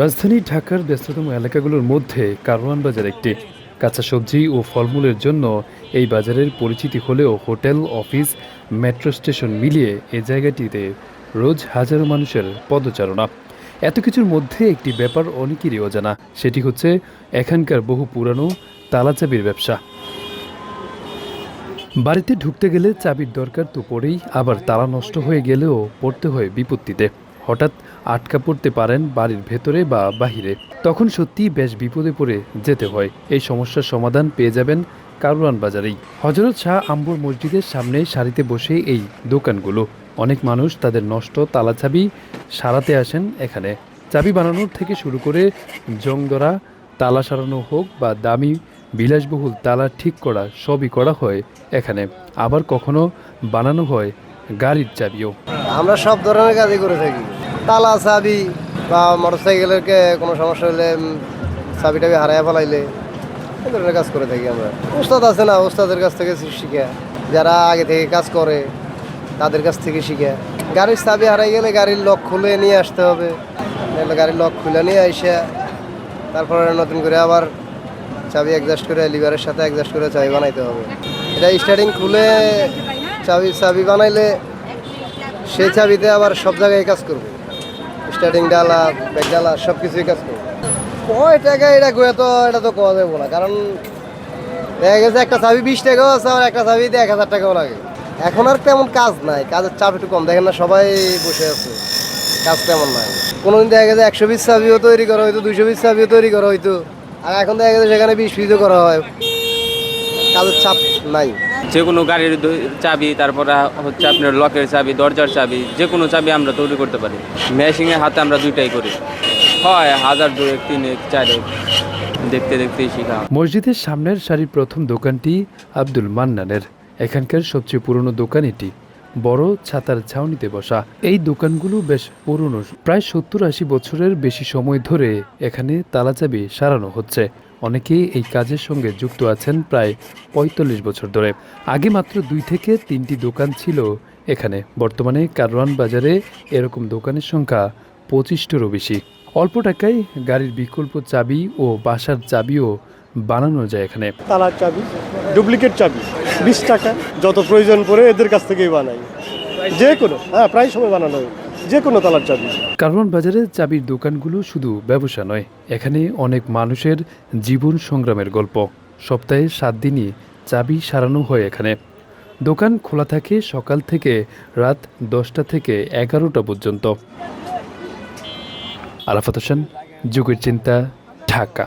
রাজধানী ঢাকার ব্যস্ততম এলাকাগুলোর মধ্যে কারওয়ান বাজার একটি। কাঁচা সবজি ও ফলমূলের জন্য এই বাজারের পরিচিতি হলেও হোটেল, অফিস, মেট্রো স্টেশন মিলিয়ে এ জায়গাটিতে রোজ হাজারো মানুষের পদচারণা। এত কিছুর মধ্যে একটি ব্যাপার অনেকেরই অজানা, সেটি হচ্ছে এখানকার বহু পুরানো তালাচাবির ব্যবসা। বাড়িতে ঢুকতে গেলে চাবির দরকার তো পড়েই, আবার তালা নষ্ট হয়ে গেলেও পড়তে হয় বিপত্তিতে। হঠাৎ আটকা পড়তে পারেন বাড়ির ভেতরে বা বাহিরে। তখন সত্যিই বেশ বিপদে পড়ে যেতে হয়। এই সমস্যার সমাধান পেয়ে যাবেন কারওয়ান বাজারেই। হজরত শাহ আম্বর মসজিদের সামনে সারিতে বসে এই দোকানগুলো। অনেক মানুষ তাদের নষ্ট তালা চাবি সারাতে আসেন এখানে। চাবি বানানোর থেকে শুরু করে জংদরা, তালা সারানো হোক বা দামি বিলাসবহুল তালা ঠিক করা সবই করা হয় এখানে। আবার কখনো বানানো হয় গাড়ির চাবিও। আমরা সব ধরনের কাজই করে থাকি। তালা চাবি বা মোটরসাইকেলের কে- কোনো সমস্যা হলে চাবি টাবি হারায় ফেলাইলে, এই ধরনের কাজ করে থাকি আমরা। ওস্তাদ আছে না ওস্তাদের কাছ থেকে শিখে। যারা আগে থেকে কাজ করে, তাদের কাছ থেকে শিখে। গাড়ির চাবি হারাই গেলে গাড়ির লক খুলে নিয়ে আসতে হবে। নাহলে গাড়ির লক খুলে নিয়ে এসে তারপরে নতুন করে আবার চাবি অ্যাডজাস্ট করে লিভারের সাথে অ্যাডজাস্ট করে চাবি বানাইতে হবে। এটা স্টার্টিং খুলে চাবি চাবি বানাইলে সেই চাবিতে আবার সব জায়গায় কাজ করবে। স্টার্টিং ডালা ব্যাক ডালা সব কিছুই কাজ করবে কয় টাকা এটা গয়ে তো এটা তো কোয়া যাব না, কারণ, দেখা গেছে একটা চাবি বিশ টাকাও আছে আর একটা চাবিতে এক হাজার টাকাও লাগে। এখন আর তেমন কাজ নাই, কাজের চাপ একটু কম, দেখেন না সবাই বসে আছে, কাজ তেমন নাই। কোনোদিন দেখা গেছে একশো পিস চাবিও তৈরি করা হয়তো দুইশো পিস চাবিও তৈরি করা হয়তো আর এখন দেখা গেছে সেখানে বিশ পিসও করা হয়। কাজের চাপ নাই। যে কোনো গাড়ির চাবি, তারপরে হচ্ছে আপনার লকের চাবি, দরজার চাবি যে কোনো চাবি আমরা তৈরি করতে পারি। মেশিনের হাতে আমরা দুইটাই করি। হয় হাজার দুয়েক, তিনেক, চারেক, দেখতে দেখতেই শেখা। মসজিদের সামনের সারির প্রথম দোকানটি আব্দুল মান্নানের। এখানকার সবচেয়ে পুরনো দোকান এটি। বড় ছাতার ছাউনিতে বসা। এই দোকানগুলো বেশ পুরনো। প্রায় সত্তর আশি বছরের বেশি সময় ধরে এখানে তালাচাবি সারানো হচ্ছে। অনেকেই এই কাজের সঙ্গে যুক্ত আছেন প্রায় পঁয়তাল্লিশ বছর ধরে। আগে মাত্র দুই থেকে তিনটি দোকান ছিল এখানে। বর্তমানে কারওয়ান বাজারে এরকম দোকানের সংখ্যা পঁচিশটিরও বেশি। অল্প টাকায় গাড়ির বিকল্প চাবি ও বাসার চাবিও বানানো যায় এখানে। তালার চাবি, ডুপ্লিকেট চাবি, বিশ টাকা, যত প্রয়োজন পড়ে এদের কাছ থেকেই বানাই। যে কোনো হ্যাঁ প্রায় সময় বানানো হয়। যে কোনো তালার চাবি। কারওয়ান বাজারে চাবির দোকানগুলো শুধু ব্যবসা নয়, এখানে অনেক মানুষের জীবন সংগ্রামের গল্প। সপ্তাহে সাত দিনই চাবি সারানো হয় এখানে। দোকান খোলা থাকে সকাল থেকে রাত দশটা থেকে এগারোটা পর্যন্ত। আরাফাত হোসেন, যুগের চিন্তা, ঢাকা।